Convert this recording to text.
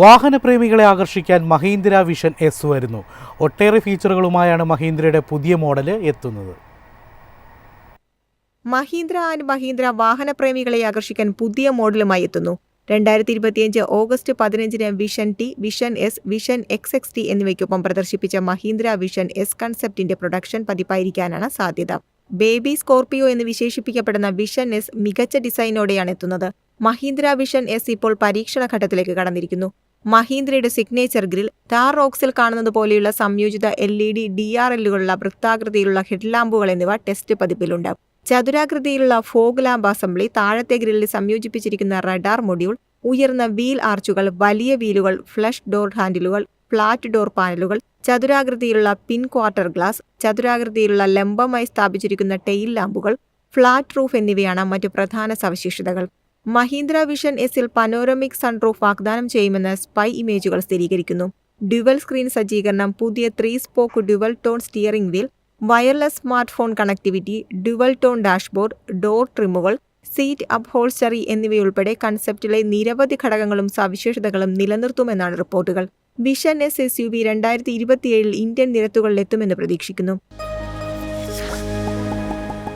വാഹനപ്രേമികളെ ആകർഷിക്കാൻ Mahindra vision S വരുന്നു. ഒട്ടേറെ ഫീച്ചറുകളുമായാണ് മഹീന്ദ്രയുടെ പുതിയ മോഡൽ എത്തുന്നത്. മഹീന്ദ്ര ആൻഡ് മഹീന്ദ്ര വാഹനപ്രേമികളെ ആകർഷിക്കാൻ പുതിയ മോഡലുമായി എത്തുന്നു. രണ്ടായിരത്തി ഇരുപത്തിയഞ്ച് ഓഗസ്റ്റ് പതിനഞ്ചിന് vision T vision S vision X X T എന്നിവയ്ക്കൊപ്പം പ്രദർശിപ്പിച്ച മഹീന്ദ്ര വിഷൻ എസ് കൺസെപ്റ്റിന്റെ പ്രൊഡക്ഷൻ പതിപ്പായിരിക്കാനാണ് സാധ്യത. ബേബി സ്കോർപിയോ എന്ന് വിശേഷിപ്പിക്കപ്പെടുന്ന വിഷൻ എസ് മികച്ച ഡിസൈനോടെയാണ് എത്തുന്നത്. മഹീന്ദ്ര വിഷൻ എസ് ഇപ്പോൾ പരീക്ഷണ ഘട്ടത്തിലേക്ക് കടന്നിരിക്കുന്നു. മഹീന്ദ്രയുടെ സിഗ്നേച്ചർ ഗ്രിൽ ടാർ റോക്സിൽ കാണുന്നത് പോലെയുള്ള സംയോജിത L E D D R എല്ലുകളുള്ള വൃത്താകൃതിയിലുള്ള ഹെഡ്ലാമ്പുകൾ എന്നിവ ടെസ്റ്റ് പതിപ്പിലുണ്ട്. ചതുരാകൃതിയിലുള്ള ഫോഗ് ലാമ്പ് അസംബ്ലി താഴത്തെ ഗ്രില്ലിൽ സംയോജിപ്പിച്ചിരിക്കുന്ന റഡാർ മൊഡ്യൂൾ ഉയർന്ന വീൽ ആർച്ചുകൾ വലിയ വീലുകൾ ഫ്ലഷ് ഡോർ ഹാൻഡിലുകൾ ഫ്ലാറ്റ് ഡോർ പാനലുകൾ ചതുരാകൃതിയിലുള്ള പിൻ ക്വാർട്ടർ ഗ്ലാസ് ചതുരാകൃതിയിലുള്ള ലംബമായി സ്ഥാപിച്ചിരിക്കുന്ന ടെയിൽ ലാമ്പുകൾ ഫ്ലാറ്റ് റൂഫ് എന്നിവയാണ് മറ്റു പ്രധാന സവിശേഷതകൾ. മഹീന്ദ്ര വിഷൻ എസിൽ പനോരമിക് സൺറൂഫ് വാഗ്ദാനം ചെയ്യുമെന്ന് സ്പൈ ഇമേജുകൾ സ്ഥിരീകരിക്കുന്നു. ഡ്യുവൽ സ്ക്രീൻ സജ്ജീകരണം പുതിയ three spoke dual tone steering wheel wireless smart phone connectivity dual tone dashboard door ട്രിമുകൾ seat upholstery എന്നിവയുൾപ്പെടെ കൺസെപ്റ്റിലെ നിരവധി ഘടകങ്ങളും സവിശേഷതകളും നിലനിർത്തുമെന്നാണ് റിപ്പോർട്ടുകൾ. Vision S S U V രണ്ടായിരത്തി ഇരുപത്തിയേഴിൽ ഇന്ത്യൻ നിരത്തുകളിലെത്തുമെന്ന് പ്രതീക്ഷിക്കുന്നു.